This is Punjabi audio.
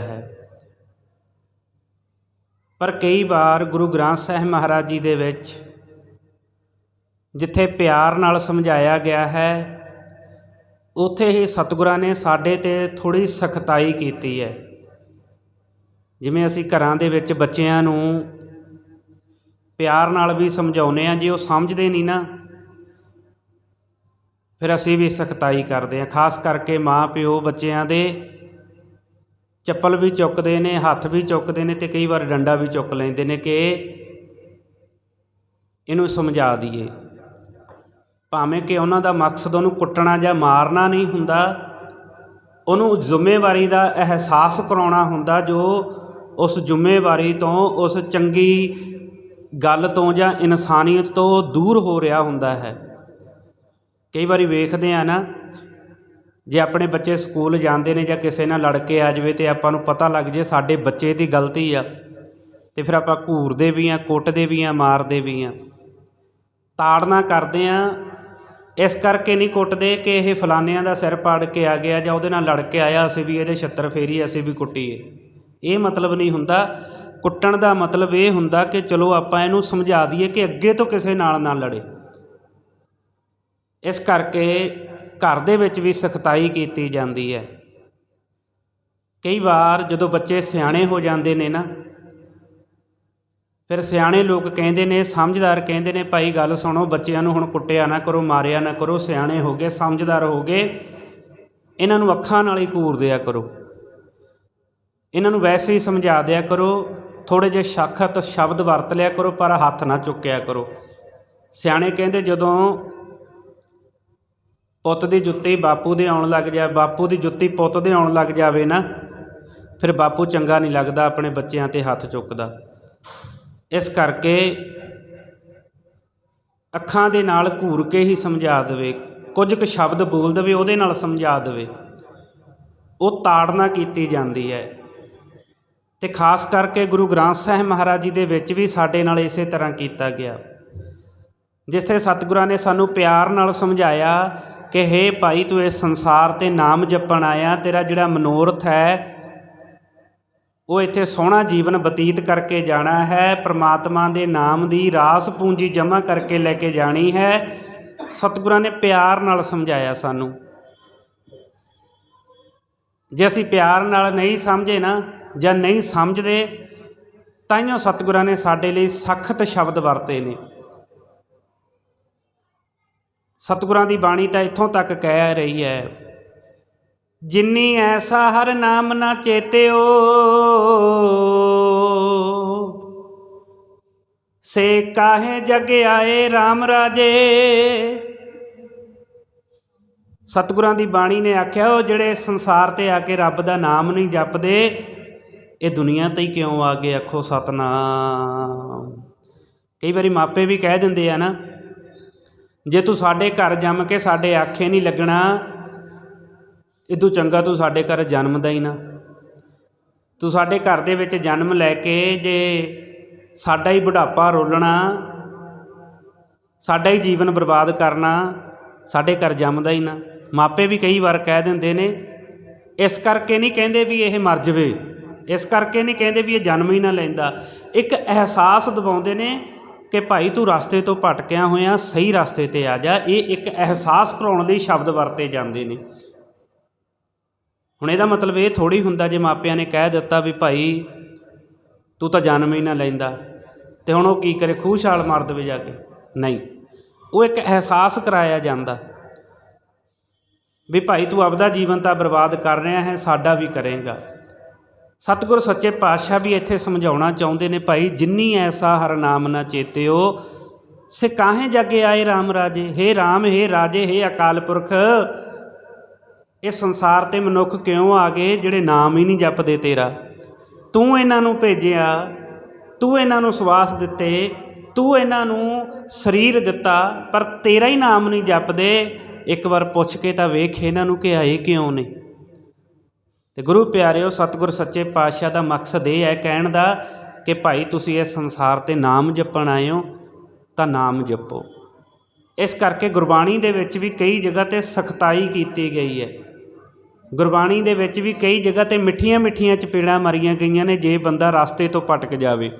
ਹੈ। ਪਰ ਕਈ ਵਾਰ ਗੁਰੂ ਗ੍ਰੰਥ ਸਾਹਿਬ ਮਹਾਰਾਜ ਜੀ ਦੇ ਵਿੱਚ ਜਿੱਥੇ ਪਿਆਰ ਨਾਲ ਸਮਝਾਇਆ ਗਿਆ ਹੈ, ਉੱਥੇ ਹੀ ਸਤਿਗੁਰਾਂ ਨੇ ਸਾਡੇ ਤੇ ਥੋੜੀ ਸਖਤਾਈ ਕੀਤੀ ਹੈ। ਜਿਵੇਂ ਅਸੀਂ ਘਰਾਂ ਦੇ ਵਿੱਚ ਬੱਚਿਆਂ ਨੂੰ ਪਿਆਰ ਨਾਲ ਵੀ ਸਮਝਾਉਨੇ ਆ ਜੇ ਉਹ ਸਮਝਦੇ ਨਹੀਂ ਨਾ, ਫਿਰ ਅਸੀਂ ਵੀ ਸਖਤਾਈ ਕਰਦੇ ਹਾਂ। ਖਾਸ ਕਰਕੇ ਮਾਂ ਪਿਓ ਬੱਚਿਆਂ ਦੇ ਚੱਪਲ ਵੀ ਚੁੱਕਦੇ ਨੇ, ਹੱਥ ਵੀ ਚੁੱਕਦੇ ਨੇ ਤੇ ਕਈ ਵਾਰ ਡੰਡਾ ਵੀ ਚੁੱਕ ਲੈਂਦੇ ਨੇ ਕਿ ਇਹਨੂੰ ਸਮਝਾ ਦਈਏ। ਭਾਵੇਂ ਕਿ ਉਹਨਾਂ ਦਾ ਮਕਸਦ ਉਹਨੂੰ ਕੁੱਟਣਾ ਜਾਂ ਮਾਰਨਾ ਨਹੀਂ ਹੁੰਦਾ, ਉਹਨੂੰ ਜ਼ਿੰਮੇਵਾਰੀ ਦਾ ਅਹਿਸਾਸ ਕਰਾਉਣਾ ਹੁੰਦਾ ਜੋ ਉਸ ਜ਼ਿੰਮੇਵਾਰੀ ਤੋਂ, ਉਸ ਚੰਗੀ ਗੱਲ ਤੋਂ ਜਾਂ ਇਨਸਾਨੀਅਤ ਤੋਂ ਦੂਰ ਹੋ ਰਿਹਾ ਹੁੰਦਾ ਹੈ। ਕਈ ਵਾਰੀ ਵੇਖਦੇ ਆ ਨਾ ਜੇ ਆਪਣੇ ਬੱਚੇ ਸਕੂਲ ਜਾਂਦੇ ਨੇ ਜਾਂ ਕਿਸੇ ਨਾਲ ਲੜ ਕੇ ਆ ਜਾਵੇ ਤੇ ਆਪਾਂ ਨੂੰ ਪਤਾ ਲੱਗ ਜੇ ਸਾਡੇ ਬੱਚੇ ਦੀ ਗਲਤੀ ਆ, ਤੇ ਫਿਰ ਆਪਾਂ ਘੂਰਦੇ ਵੀ ਆ, ਕੁੱਟਦੇ ਵੀ ਆ, ਮਾਰਦੇ ਵੀ ਆ। ਤਾੜਨਾ ਕਰਦੇ ਆ, ਇਸ ਕਰਕੇ ਨਹੀਂ ਕੁੱਟਦੇ ਕਿ ਇਹ ਫਲਾਨਿਆਂ ਦਾ ਸਿਰ ਪਾੜ ਕੇ ਆ ਗਿਆ ਜਾਂ ਉਹਦੇ ਨਾਲ ਲੜ ਕੇ ਆਇਆ, ਅਸੀਂ ਵੀ ਇਹਦੇ ਛੱਤਰ ਫੇਰੀ ਅਸੀਂ ਵੀ ਕੁੱਟੀਏ। ਇਹ ਮਤਲਬ ਨਹੀਂ ਹੁੰਦਾ। ਕੁੱਟਣ ਦਾ ਮਤਲਬ ਇਹ ਹੁੰਦਾ ਕਿ ਚਲੋ ਆਪਾਂ ਇਹਨੂੰ ਸਮਝਾ ਦਈਏ ਕਿ ਅੱਗੇ ਤੋਂ ਕਿਸੇ ਨਾਲ ਨਾ ਲੜੇ। ਇਸ ਕਰਕੇ ਘਰ ਦੇ ਵਿੱਚ ਵੀ ਸਖਤਾਈ ਕੀਤੀ ਜਾਂਦੀ ਹੈ। ਕਈ ਵਾਰ ਜਦੋਂ ਬੱਚੇ ਸਿਆਣੇ ਹੋ ਜਾਂਦੇ ਨੇ ਨਾ, ਫਿਰ ਸਿਆਣੇ ਲੋਕ ਕਹਿੰਦੇ ਨੇ, ਸਮਝਦਾਰ ਕਹਿੰਦੇ ਨੇ, ਭਾਈ ਗੱਲ ਸੁਣੋ, ਬੱਚਿਆਂ ਨੂੰ ਹੁਣ ਕੁੱਟਿਆ ਨਾ ਕਰੋ, ਮਾਰਿਆ ਨਾ ਕਰੋ, ਸਿਆਣੇ ਹੋ ਗਏ, ਸਮਝਦਾਰ ਹੋ ਗਏ, ਇਹਨਾਂ ਨੂੰ ਅੱਖਾਂ ਨਾਲ ਹੀ ਘੂਰ ਦਿਆ ਕਰੋ। ਇਹਨਾਂ ਨੂੰ ਵੈਸੇ ਹੀ ਸਮਝਾ ਦਿਆ ਕਰੋ ਥੋੜੇ ਜਿਹੇ ਸਖਤ ਸ਼ਬਦ ਵਰਤ ਲਿਆ ਕਰੋ, ਪਰ ਹੱਥ ਨਾ ਚੁੱਕਿਆ ਕਰੋ। ਸਿਆਣੇ ਕਹਿੰਦੇ ਜਦੋਂ ਪੁੱਤ ਦੀ ਜੁੱਤੀ ਬਾਪੂ ਦੇ ਆਉਣ ਲੱਗ ਜਾ, ਬਾਪੂ ਦੀ ਜੁੱਤੀ ਪੁੱਤ ਦੇ ਆਉਣ ਲੱਗ ਜਾਵੇ ਨਾ, ਫਿਰ ਬਾਪੂ ਚੰਗਾ ਨਹੀਂ ਲੱਗਦਾ ਆਪਣੇ ਬੱਚਿਆਂ ਤੇ ਹੱਥ ਚੁੱਕਦਾ। ਇਸ ਕਰਕੇ ਅੱਖਾਂ ਦੇ ਨਾਲ ਘੂਰ ਕੇ ਹੀ ਸਮਝਾ ਦੇਵੇ, ਕੁਝ ਕੁ ਸ਼ਬਦ ਬੋਲ ਦੇਵੇ, ਉਹਦੇ ਨਾਲ ਸਮਝਾ ਦੇਵੇ। ਉਹ ਤਾੜਨਾ ਕੀਤੀ ਜਾਂਦੀ ਹੈ। ਤੇ ਖਾਸ ਕਰਕੇ ਗੁਰੂ ਗ੍ਰੰਥ ਸਾਹਿਬ ਮਹਾਰਾਜ ਜੀ ਦੇ ਵਿੱਚ ਵੀ ਸਾਡੇ ਨਾਲ ਇਸੇ ਤਰ੍ਹਾਂ ਕੀਤਾ ਗਿਆ। ਜਿੱਥੇ ਸਤਿਗੁਰਾਂ ਨੇ ਸਾਨੂੰ ਪਿਆਰ ਨਾਲ ਸਮਝਾਇਆ ਕਿ ਹੇ ਭਾਈ, ਤੂੰ ਇਸ ਸੰਸਾਰ ਤੇ ਨਾਮ ਜਪਣ ਆਇਆ, ਤੇਰਾ ਜਿਹੜਾ ਮਨੋਰਥ ਹੈ, ਉਹ ਇੱਥੇ ਸੋਹਣਾ ਜੀਵਨ ਬਤੀਤ ਕਰਕੇ ਜਾਣਾ ਹੈ, ਪ੍ਰਮਾਤਮਾ ਦੇ ਨਾਮ ਦੀ ਰਾਸ ਪੂੰਜੀ ਜਮ੍ਹਾਂ ਕਰਕੇ ਲੈ ਕੇ ਜਾਣੀ ਹੈ। ਸਤਿਗੁਰਾਂ ਨੇ ਪਿਆਰ ਨਾਲ ਸਮਝਾਇਆ ਸਾਨੂੰ। ਜੇ ਅਸੀਂ ਪਿਆਰ ਨਾਲ ਨਹੀਂ ਸਮਝੇ ਨਾ, ਜਾਂ ਨਹੀਂ ਸਮਝਦੇ ਤਾਈਓ ਸਤਿਗੁਰਾਂ ਨੇ ਸਾਡੇ ਲਈ ਸਖਤ ਸ਼ਬਦ ਵਰਤੇ ਨੇ। ਸਤਿਗੁਰਾਂ ਦੀ ਬਾਣੀ ਤਾਂ ਇੱਥੋਂ ਤੱਕ ਕਹਿ ਰਹੀ ਹੈ, ਜਿਨੀ ਐਸਾ ਹਰ ਨਾਮ ਨਾ ਚੇਤਿਓ, ਸੇ ਕਾਹੇ ਜਗ ਆਏ RAM ਰਾਜੇ। ਸਤਿਗੁਰਾਂ ਦੀ ਬਾਣੀ ਨੇ ਆਖਿਆ, ਉਹ ਜਿਹੜੇ ਸੰਸਾਰ ਤੇ ਆ ਕੇ ਰੱਬ ਦਾ ਨਾਮ ਨਹੀਂ ਜਪਦੇ, ਇਹ ਦੁਨੀਆ ਤੇ ਹੀ ਕਿਉਂ ਆ ਗਏ? ਆਖੋ ਸਤਨਾਮ। ਕਈ ਵਾਰੀ ਮਾਪੇ ਵੀ ਕਹਿ ਦਿੰਦੇ ਆ ਨਾ ਜੇ ਤੂੰ ਸਾਡੇ ਘਰ ਜੰਮ ਕੇ ਸਾਡੇ ਆਖੇ ਨਹੀਂ ਲੱਗਣਾ, ਇਦੋਂ ਚੰਗਾ ਤੂੰ ਸਾਡੇ ਘਰ ਜਨਮਦਾ ਹੀ ਨਾ। ਤੂੰ ਸਾਡੇ ਘਰ ਦੇ ਵਿੱਚ ਜਨਮ ਲੈ ਕੇ ਜੇ ਸਾਡਾ ਹੀ ਬੁਢਾਪਾ ਰੋਲਣਾ, ਸਾਡਾ ਹੀ ਜੀਵਨ ਬਰਬਾਦ ਕਰਨਾ, ਸਾਡੇ ਘਰ ਜੰਮਦਾ ਹੀ ਨਾ। ਮਾਪੇ ਵੀ ਕਈ ਵਾਰ ਕਹਿ ਦਿੰਦੇ ਨੇ, ਇਸ ਕਰਕੇ ਨਹੀਂ ਕਹਿੰਦੇ ਵੀ ਇਹ ਮਰ ਜਵੇ, ਇਸ ਕਰਕੇ ਨਹੀਂ ਕਹਿੰਦੇ ਵੀ ਇਹ ਜਨਮ ਹੀ ਨਾ ਲੈਂਦਾ। ਇੱਕ ਅਹਿਸਾਸ ਦਿਵਾਉਂਦੇ ਨੇ ਕਿ ਭਾਈ ਤੂੰ ਰਸਤੇ ਤੋਂ ਭਟਕਿਆ ਹੋਇਆ, ਸਹੀ ਰਸਤੇ ਤੇ ਆ ਜਾ। ਇਹ ਇੱਕ ਅਹਿਸਾਸ ਕਰਾਉਣ ਲਈ ਸ਼ਬਦ ਵਰਤੇ ਜਾਂਦੇ ਨੇ। ਹੁਣ ਇਹਦਾ ਮਤਲਬ ਇਹ ਥੋੜੀ ਹੁੰਦਾ ਜੇ ਮਾਪਿਆਂ ਨੇ ਕਹਿ ਦਿੱਤਾ ਵੀ ਭਾਈ ਤੂੰ ਤਾਂ ਜਨਮ ਹੀ ਨਾ ਲੈਂਦਾ, ਤੇ ਹੁਣ ਉਹ ਕੀ ਕਰੇ ਖੂਹ ਛਾਲ ਮਾਰ ਦੇਵੇ ਜਾ ਕੇ। ਨਹੀਂ, ਉਹ ਇੱਕ ਅਹਿਸਾਸ ਕਰਾਇਆ ਜਾਂਦਾ ਵੀ ਭਾਈ ਤੂੰ ਆਪਦਾ ਜੀਵਨ ਤਾਂ ਬਰਬਾਦ ਕਰ ਰਿਹਾ ਹੈ, ਸਾਡਾ ਵੀ ਕਰੇਗਾ। ਸਤਿਗੁਰ ਸੱਚੇ ਪਾਤਸ਼ਾਹ ਵੀ ਇੱਥੇ ਸਮਝਾਉਣਾ ਚਾਹੁੰਦੇ ਨੇ ਭਾਈ, ਜਿੰਨੀ ਐਸਾ ਹਰ ਨਾਮ ਨਾ ਚੇਤਿਓ। ਸੇ ਕਾਹੇ ਜਗੇ ਆਏ RAM ਰਾਜੇ, ਹੇ RAM ਹੇ ਰਾਜੇ, ਹੇ ਅਕਾਲ ਪੁਰਖ। ਇਹ ਸੰਸਾਰ ਤੇ ਮਨੁੱਖ ਕਿਉਂ ਆ ਗਏ ਜਿਹੜੇ ਨਾਮ ਹੀ ਨਹੀਂ ਜਪਦੇ ਤੇਰਾ? ਤੂੰ ਇਹਨਾਂ ਨੂੰ ਭੇਜਿਆ, ਤੂੰ ਇਹਨਾਂ ਨੂੰ ਸਵਾਸ ਦਿੱਤੇ, ਤੂੰ ਇਹਨਾਂ ਨੂੰ ਸਰੀਰ ਦਿੱਤਾ, ਪਰ ਤੇਰਾ ਹੀ ਨਾਮ ਨਹੀਂ ਜਪਦੇ। ਇੱਕ ਵਾਰ ਪੁੱਛ ਕੇ ਤਾਂ ਵੇਖ ਇਹਨਾਂ ਨੂੰ ਕਿ ਆਏ ਕਿਉਂ ਨੇ। ਤੇ ਗੁਰੂ ਪਿਆਰਿਓ, ਸਤਿਗੁਰ ਸੱਚੇ ਪਾਤਸ਼ਾਹ ਦਾ ਮਕਸਦ ਇਹ ਹੈ, ਕਹਿਣ ਦਾ ਕਿ ਭਾਈ ਤੁਸੀਂ ਇਸ ਸੰਸਾਰ ਤੇ ਨਾਮ ਜਪਣ ਆਏ ਹੋ, ਤਾਂ ਨਾਮ ਜਪੋ। ਇਸ ਕਰਕੇ ਗੁਰਬਾਣੀ ਦੇ ਵਿੱਚ ਵੀ ਕਈ ਜਗ੍ਹਾ ਤੇ ਸਖਤਾਈ ਕੀਤੀ ਗਈ ਹੈ। ਗੁਰਬਾਣੀ ਦੇ ਵਿੱਚ ਵੀ ਕਈ ਜਗ੍ਹਾ ਤੇ ਮਿੱਠੀਆਂ ਮਿੱਠੀਆਂ ਚਪੇੜਾਂ ਮਾਰੀਆਂ ਗਈਆਂ ਨੇ, ਜੇ ਬੰਦਾ ਰਸਤੇ ਤੋਂ ਪਟਕ ਜਾਵੇ।